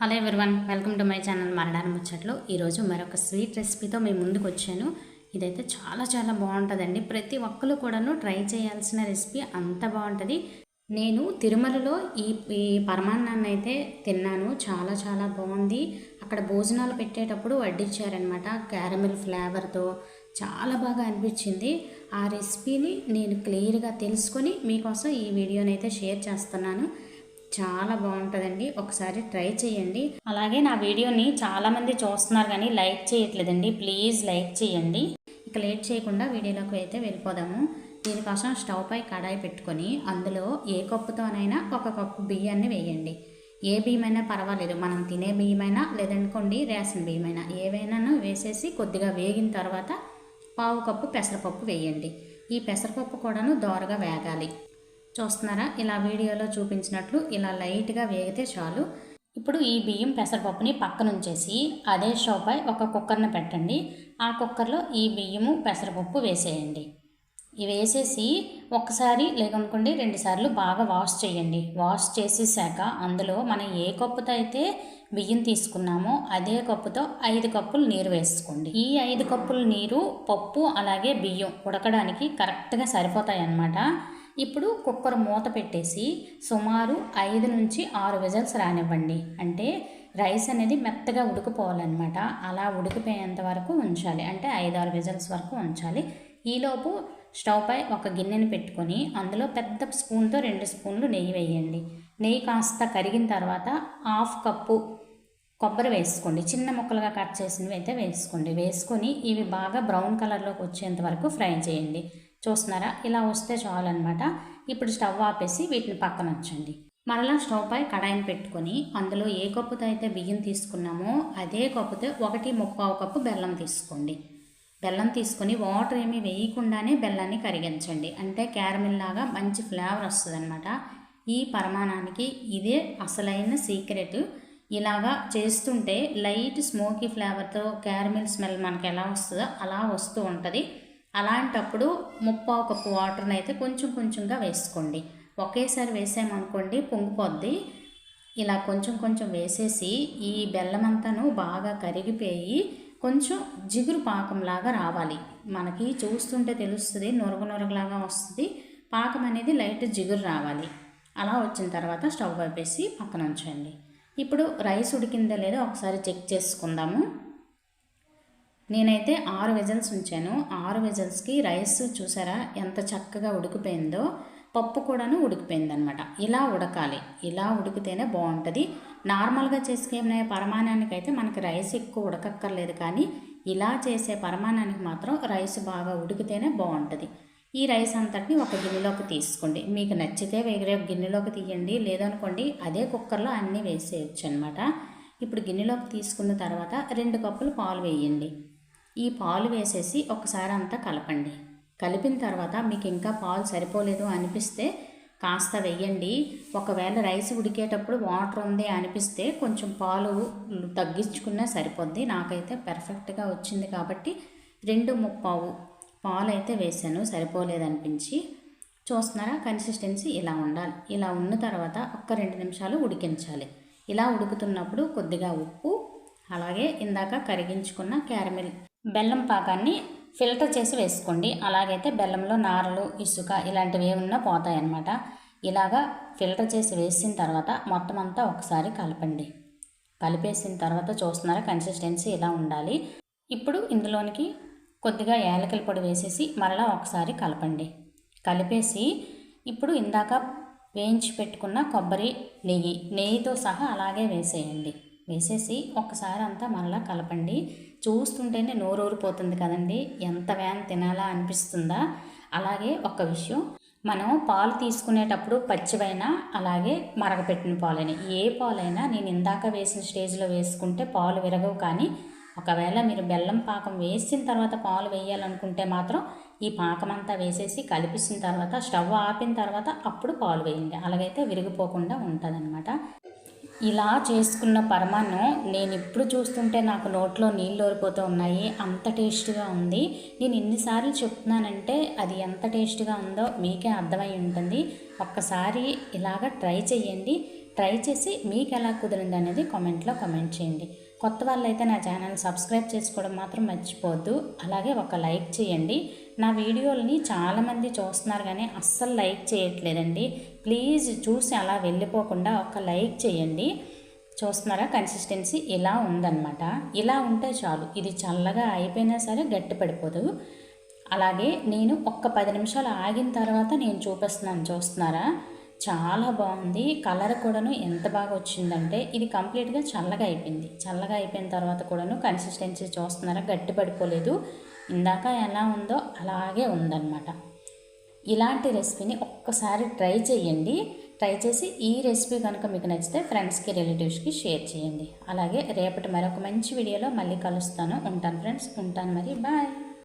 Hello everyone welcome to my channel మరణాన్ని ముచ్చట్లు ఈరోజు మరొక స్వీట్ రెసిపీతో మేము ముందుకు వచ్చాను. ఇదైతే చాలా చాలా బాగుంటుందండి. ప్రతి ఒక్కరు కూడాను ట్రై చేయాల్సిన రెసిపీ అంత బాగుంటుంది. నేను తిరుమలలో ఈ ఈ పరమాన్నాన్ని అయితే తిన్నాను. చాలా చాలా బాగుంది. అక్కడ భోజనాలు పెట్టేటప్పుడు వడ్డించారనమాట క్యారమిల్ ఫ్లేవర్తో చాలా బాగా అనిపించింది. ఆ రెసిపీని నేను క్లియర్గా తెలుసుకొని మీకోసం ఈ వీడియోని అయితే షేర్ చేస్తున్నాను. చాలా బాగుంటుందండి. ఒకసారి ట్రై చేయండి అలాగే నా వీడియోని చాలామంది చూస్తున్నారు కానీ లైక్ చేయట్లేదండి. ప్లీజ్ లైక్ చేయండి ఇక లేట్ చేయకుండా వీడియోలోకి అయితే వెళ్ళిపోదాము. దీనికోసం స్టవ్ పై కడాయి పెట్టుకొని అందులో ఏ కప్పుతోనైనా ఒక కప్పు బియ్యాన్ని వేయండి. ఏ బియ్యమైనా పర్వాలేదు. మనం తినే బియ్యమైనా లేదనుకోండి రేషన్ బియ్యమైనా ఏవైనా వేసేసి కొద్దిగా వేగిన తర్వాత పావు కప్పు పెసరపప్పు వేయండి. ఈ పెసరపప్పు కూడాను దోరగా వేగాలి. చూస్తున్నారా? ఇలా వీడియోలో చూపించినట్లు ఇలా లైట్గా వేగితే చాలు. ఇప్పుడు ఈ బియ్యం పెసరపప్పుని పక్కనుంచేసి అదే స్టవ్ పై ఒక కుక్కర్ని పెట్టండి. ఆ కుక్కర్లో ఈ బియ్యము పెసరపప్పు వేసేయండి. ఇవి వేసేసి ఒకసారి లేదనుకోండి రెండుసార్లు బాగా వాష్ చేయండి. వాష్ చేసేసాక అందులో మనం ఏ కప్పుతో అయితే బియ్యం తీసుకున్నామో అదే కప్పుతో ఐదు కప్పులు నీరు వేసుకోండి. ఈ ఐదు కప్పుల నీరు పప్పు అలాగే బియ్యం ఉడకడానికి కరెక్ట్గా సరిపోతాయి అన్నమాట ఇప్పుడు కుక్కర్ మూత పెట్టేసి సుమారు ఐదు నుంచి ఆరు విజల్స్ రానివ్వండి. అంటే రైస్ అనేది మెత్తగా ఉడికిపోవాలన్నమాట. అలా ఉడికిపోయేంత వరకు ఉంచాలి. అంటే ఐదు ఆరు విజల్స్ వరకు ఉంచాలి. ఈలోపు స్టవ్ పై ఒక గిన్నెని పెట్టుకొని అందులో పెద్ద స్పూన్తో రెండు స్పూన్లు నెయ్యి వేయండి. నెయ్యి కాస్త కరిగిన తర్వాత హాఫ్ కప్పు కొబ్బరి వేసుకోండి. చిన్న ముక్కలుగా కట్ చేసినవి అయితే వేసుకోండి. వేసుకొని ఇవి బాగా బ్రౌన్ కలర్లోకి వచ్చేంత వరకు ఫ్రై చేయండి. చూస్తున్నారా? ఇలా వస్తే చాలు అనమాట ఇప్పుడు స్టవ్ ఆపేసి వీటిని పక్కన ఉంచండి. మరలా స్టవ్ పై కడాయిని పెట్టుకొని అందులో ఏ కప్పుతో అయితే బియ్యం తీసుకున్నామో అదే కప్పుతో ఒకటి ముప్పావు కప్పు బెల్లం తీసుకోండి. బెల్లం తీసుకొని వాటర్ ఏమీ వేయకుండానే బెల్లాన్ని కరిగించండి. అంటే క్యారమిల్ లాగా మంచి ఫ్లేవర్ వస్తుందన్నమాట. ఈ పరమాణానికి ఇదే అసలైన సీక్రెట్. ఇలాగా చేస్తుంటే లైట్ స్మోకీ ఫ్లేవర్తో క్యారమిల్ స్మెల్ మనకి ఎలా వస్తుందో అలా వస్తూ ఉంటుంది. అలాంటప్పుడు ముప్పావు కప్పు వాటర్ని అయితే కొంచెం కొంచెంగా వేసుకోండి. ఒకేసారి వేసామనుకోండి పొంగిపోద్ది. ఇలా కొంచెం కొంచెం వేసేసి ఈ బెల్లం అంతాను బాగా కరిగిపోయి కొంచెం జిగురు పాకంలాగా రావాలి. మనకి చూస్తుంటే తెలుస్తుంది నొరగ నొరగలాగా వస్తుంది. పాకం అనేది లైట్ జిగురు రావాలి. అలా వచ్చిన తర్వాత స్టవ్ వైపేసి పక్కన ఉంచండి. ఇప్పుడు రైస్ ఉడికిందా లేదో ఒకసారి చెక్ చేసుకుందాము. నేనైతే ఆరు విజల్స్ ఉంచాను. ఆరు విజల్స్కి రైస్ చూసారా? ఎంత చక్కగా ఉడికిపోయిందో. పప్పు కూడాను ఉడికిపోయిందనమాట ఇలా ఉడకాలి. ఇలా ఉడికితేనే బాగుంటుంది. నార్మల్గా చేసుకునే పరమాణానికి అయితే మనకి రైస్ ఎక్కువ ఉడకక్కర్లేదు కానీ ఇలా చేసే పరమాణానికి మాత్రం రైస్ బాగా ఉడికితేనే బాగుంటుంది. ఈ రైస్ అంతటిని ఒక గిన్నెలోకి తీసుకోండి. మీకు నచ్చితే వేరే గిన్నెలోకి తీయండి. లేదనుకోండి అదే కుక్కర్లో అన్నీ వేసేయచ్చు అనమాట ఇప్పుడు గిన్నెలోకి తీసుకున్న తర్వాత రెండు కప్పులు పాలు వేయండి. ఈ పాలు వేసేసి ఒకసారి అంతా కలపండి. కలిపిన తర్వాత మీకు ఇంకా పాలు సరిపోలేదు అనిపిస్తే కాస్త వెయ్యండి. ఒకవేళ రైస్ ఉడికేటప్పుడు వాటర్ ఉంది అనిపిస్తే కొంచెం పాలు తగ్గించుకున్నా సరిపోద్ది. నాకైతే పర్ఫెక్ట్గా వచ్చింది కాబట్టి రెండు ముప్పావు పాలు అయితే వేసాను సరిపోలేదనిపించి. చూస్తున్నారా? కన్సిస్టెన్సీ ఇలా ఉండాలి. ఇలా ఉన్న తర్వాత ఒక్క రెండు నిమిషాలు ఉడికించాలి. ఇలా ఉడుకుతున్నప్పుడు కొద్దిగా ఉప్పు అలాగే ఇందాక కరిగించుకున్న క్యారమిల్ బెల్లం పాకాన్ని ఫిల్టర్ చేసి వేసుకోండి. అలాగైతే బెల్లంలో నారలు ఇసుక ఇలాంటివి ఏమన్నా పోతాయన్నమాట. ఇలాగా ఫిల్టర్ చేసి వేసిన తర్వాత మొత్తం అంతా ఒకసారి కలపండి. కలిపేసిన తర్వాత చూస్తున్నారా కన్సిస్టెన్సీ ఇలా ఉండాలి. ఇప్పుడు ఇందులోనికి కొద్దిగా యాలకల పొడి వేసేసి మరలా ఒకసారి కలపండి. కలిపేసి ఇప్పుడు ఇందాక వేయించి పెట్టుకున్న కొబ్బరి నెయ్యి నెయ్యితో సహా అలాగే వేసేయండి. వేసేసి ఒక్కసారి అంతా మరలా కలపండి. చూస్తుంటేనే నోరూరిపోతుంది కదండి. ఎంత వ్యాన్ తినాలా అనిపిస్తుందా? అలాగే ఒక విషయం. మనం పాలు తీసుకునేటప్పుడు పచ్చివైనా అలాగే మరగపెట్టిన పాలైనా. ఏ పాలైనా నేను ఇందాక వేసిన స్టేజ్లో వేసుకుంటే పాలు విరగవు కానీ ఒకవేళ మీరు బెల్లం పాకం వేసిన తర్వాత పాలు వేయాలనుకుంటే మాత్రం ఈ పాకం అంతా వేసేసి కలిపిసిన తర్వాత స్టవ్ ఆపిన తర్వాత అప్పుడు పాలు వేయండి. అలాగైతే విరిగిపోకుండా ఉంటుందన్నమాట. ఇలా చేసుకున్న పరమాన్నం నేను ఇప్పుడు చూస్తుంటే నాకు నోట్లో నీళ్ళు ఓరిపోతూ ఉన్నాయి. అంత టేస్ట్గా ఉంది. నేను ఎన్నిసార్లు చెప్తున్నానంటే అది ఎంత టేస్ట్గా ఉందో మీకే అర్థమై ఉంటుంది. ఒక్కసారి ఇలాగ ట్రై చేయండి ట్రై చేసి మీకు ఎలా కుదిరింది అనేది కామెంట్లో కామెంట్ చేయండి. కొత్త వాళ్ళైతే నా ఛానల్ సబ్స్క్రైబ్ చేసుకోవడం మాత్రం మర్చిపోవద్దు. అలాగే ఒక లైక్ చేయండి. నా వీడియోలని చాలామంది చూస్తున్నారు కానీ అస్సలు లైక్ చేయట్లేదండి. ప్లీజ్ చూసి అలా వెళ్ళిపోకుండా ఒక లైక్ చేయండి. చూస్తున్నారా? కన్సిస్టెన్సీ ఇలా ఉందన్నమాట. ఇలా ఉంటే చాలు. ఇది చల్లగా అయిపోయినా సరే గట్టి పడిపోదు. అలాగే నేను ఒక్క పది నిమిషాలు ఆగిన తర్వాత నేను చూపిస్తున్నాను. చూస్తున్నారా? చాలా బాగుంది. కలర్ కూడాను ఎంత బాగా వచ్చిందంటే ఇది కంప్లీట్గా చల్లగా అయిపోయింది. చల్లగా అయిపోయిన తర్వాత కూడాను కన్సిస్టెన్సీ చూస్తున్నారా? గట్టి పడిపోలేదు. ఇందాక ఎలా ఉందో అలాగే ఉందన్నమాట. ఇలాంటి రెసిపీని ఒక్కసారి ట్రై చేయండి. ట్రై చేసి ఈ రెసిపీ కనుక మీకు నచ్చితే ఫ్రెండ్స్కి రిలేటివ్స్కి షేర్ చేయండి. అలాగే రేపటి మరొక మంచి వీడియోలో మళ్ళీ కలుస్తాను. ఉంటాను ఫ్రెండ్స్. ఉంటాను మరి. బాయ్.